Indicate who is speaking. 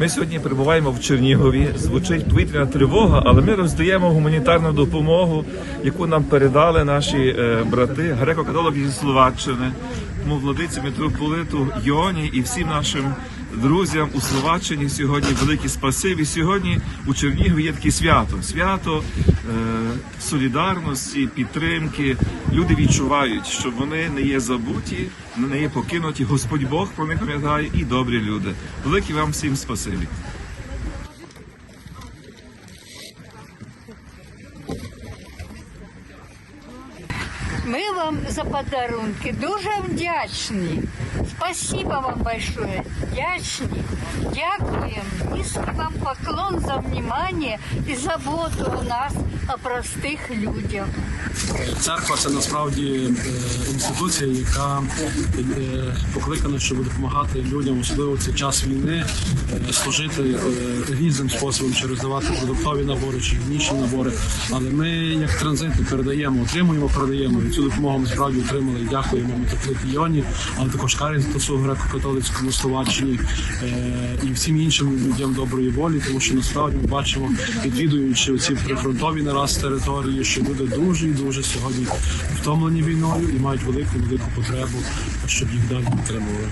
Speaker 1: Ми сьогодні перебуваємо в Чернігові. Звучить повітряна тривога, але ми роздаємо гуманітарну допомогу, яку нам передали наші е, брати, греко-католики зі Словаччини, тому владиці митрополиту Йоні і всім нашим друзям у Словаччині сьогодні великі спасибі. Сьогодні у Чернігові є таке свято. Свято е, солідарності, підтримки. Люди відчувають, що вони не є забуті, не є покинуті. Господь Бог про них пам'ятає і добрі люди. Велике вам всім спасибі.
Speaker 2: Ми вам за подарунки дуже вдячні. Спасибо вам большое. Вдячні. Дякуємо. Низький вам поклон за внимание і заботу у нас о простих людях.
Speaker 3: Церква це насправді е, інституція, яка е, покликана, щоб допомагати людям, особливо в цей час війни, е, служити різним способом, чи роздавати продуктові набори, чи інші набори. Але ми, як транзити, передаємо, отримуємо, передаємо. І цю допомогу ми справді отримали. Дякуємо Йоні, але також Карітасу греко-католицькому Словаччині е, і всім іншим людям доброї волі, тому що насправді ми бачимо, відвідуючи ці прифронтові нараз території, що люди дуже і дуже сьогодні втомлені війною і мають велику велику потребу, щоб їх далі підтримували.